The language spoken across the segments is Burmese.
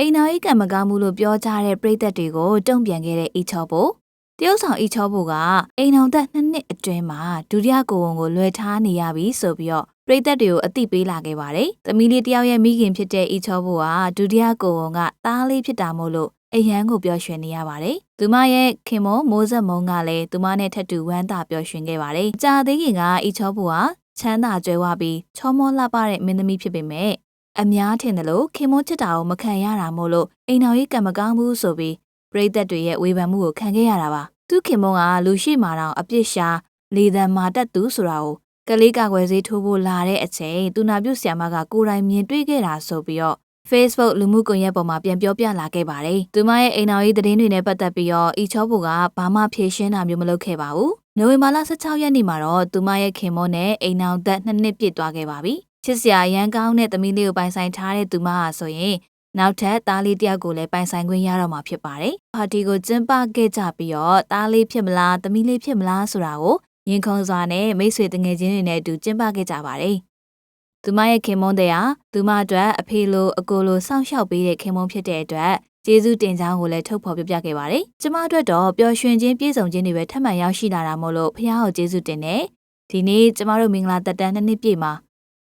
အိမ်တော်ကြီးကံမကောင်းမှုလို့ပြောကြတဲ့ပြည်သက်တွေကိုတုံ့ပြန်ခဲ့တဲ့အီချောဖို့တရုတ်ဆောင်အီချောဖို့ကအိမ်တော်သက်နှစ်နှစ်အတွင်းမှာဒုတိယကိုယ်ဝန်ကိုလွှဲထားနေရပြီဆိုပြီးတော့ပြည်သက်တွေကိုအသိပေးလာခဲ့ပါတယ်။သမီးလေးတယောက်ရဲ့မိခင်ဖြစ်တဲ့အီချောဖို့ကဒုတိယကိုယ်ဝန်ကသားလေးဖြစ်တာမို့လို့အရန်ကိုပျော်ရွှင်နေရပါတယ်။သူမရဲ့ခင်မမိုးဆက်မုံကလည်းသူမနဲ့ထပ်တူဝမ်းသာပျော်ရွှင်ခဲ့ပါတယ်။ကြာသေးခင်ကအီချောဖို့ကချမ်းသာကြွယ်ဝပြီးချောမောလှပတဲ့မင်းသမီးဖြစ်ပေမဲ့ အများထင်တယ်လို့ခင်မွန်းချစ်တာကိုမခံရတာမို့လို့အိမ်တော်ကြီးကံမကောင်းဘူးဆိုပြီးပရိသတ်တွေရဲ့ဝေဖန်မှုကိုခံခဲ့ရတာပါသူခင်မွန်းကလူရှိမာတောင်အပြစ်ရှာလေသံမာတက်သူဆိုတာကိုကလေးကကွယ်စေးထိုးဖို့လာတဲ့အချိန်သူနာပြုဆရာမကကိုယ်တိုင်မြင်တွေ့ခဲ့တာဆိုပြီးတော့ Facebook လူမှုကွန်ရက်ပေါ်မှာပြန်ပြောပြလာခဲ့ပါတယ်။သူမရဲ့အိမ်တော်ရေးသတင်းတွေနဲ့ပတ်သက်ပြီးတော့အီချောဘူကဘာမှဖြေရှင်းတာမျိုးမလုပ်ခဲ့ပါဘူး။နိုဝင်ဘာလ16ရက်နေ့မှာတော့သူမရဲ့ခင်မောနဲ့အိမ်အောင်သက်နှစ်နှစ်ပြည့်သွားခဲ့ပါပြီ။ ချစ်စရာရန်ကောင်းတဲ့သမီးလေးကိုပိုင်ဆိုင်ထားတဲ့သူမဟာဆိုရင်နောက်ထပ်သားလေးတယောက်ကိုလည်းပိုင်ဆိုင်ခွင့်ရတော့မှာဖြစ်ပါတယ်။ပါတီကိုကျင်းပခဲ့ကြပြီးတော့သားလေးဖြစ်မလားသမီးလေးဖြစ်မလားဆိုတာကိုရင်ခုန်စွာနဲ့မိတ်ဆွေတငယ်ချင်းတွေနဲ့အတူကျင်းပခဲ့ကြပါတယ်။သူမရဲ့ခင်မွန်းတဲ့ဟာသူမအတွက်အဖေလိုအကိုလိုစောင့်ရှောက်ပေးတဲ့ခင်မွန်းဖြစ်တဲ့အတွက်ကျေးဇူးတင်ကြောင်းကိုလည်းထုတ်ဖော်ပြပြခဲ့ပါတယ်။ကျမအတွက်တော့ပျော်ရွှင်ခြင်းပြည့်စုံခြင်းတွေပဲထပ်မံရောက်ရှိလာတာမို့လို့ဖះကိုကျေးဇူးတင်တယ်။ဒီနေ့ကျမတို့မင်္ဂလာတက်တန်းနှစ်နှစ်ပြည့်မှာ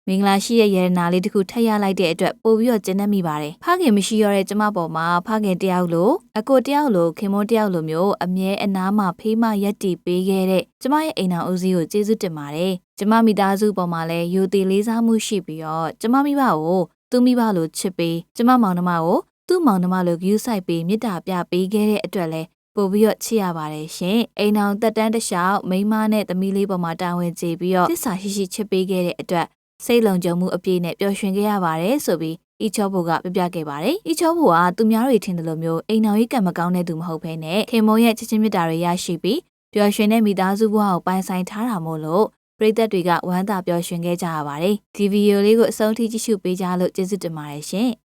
မင်္ဂလာရှိတဲ့ရတနာလေးတစ်ခုထပ်ရလိုက်တဲ့အတွက်ပို့ပြီးတော့ကျဉ်းနှက်မိပါတယ်။ဖခင်မရှိရတဲ့ကျမပေါ်မှာဖခင်တယောက်လိုအကိုတယောက်လိုခင်မွန်းတယောက်လိုမျိုးအမြဲအနားမှာဖေးမရက်တီပေးခဲ့တဲ့ကျမရဲ့အိမ်တော်ဦးစီးကိုကျေးဇူးတင်ပါတယ်။ကျမမိသားစုပေါ်မှာလည်းယူတည်လေးစားမှုရှိပြီးတော့ကျမမိဘကိုသူမိဘလိုချစ်ပေးကျမမောင်နှမကိုသူ့မောင်နှမလိုဂယူးဆိုင်ပေးမေတ္တာပြပေးခဲ့တဲ့အတွက်လည်းပို့ပြီးတော့ချစ်ရပါတယ်ရှင်။အိမ်အောင်တက်တန်းတလျှောက်မိန်းမနဲ့သမီးလေးပေါ်မှာတာဝန်ကျေပြီးတော့သစ္စာရှိရှိချစ်ပေးခဲ့တဲ့အတွက် စိတ်လုံခြုံမှုအပြည့်နဲ့ပျော်ရွှင်ခဲ့ရပါတယ်ဆိုပြီးအီချောဘူကပြပြခဲ့ပါတယ်။အီချောဘူကသူများတွေထင်တယ်လို့မျိုးအိမ်တော်ကြီးကံမကောင်းတဲ့သူမဟုတ်ဘဲနဲ့ခင်မုံရဲ့ချစ်ချင်းမြတ်တာတွေရရှိပြီးပျော်ရွှင်တဲ့မိသားစုဘဝကိုပိုင်ဆိုင်ထားတာမို့လို့ပရိသတ်တွေကဝမ်းသာပျော်ရွှင်ခဲ့ကြရပါတယ်။ဒီဗီဒီယိုလေးကိုအဆုံးထိကြည့်ရှုပေးကြလို့ကျေးဇူးတင်ပါတယ်ရှင်။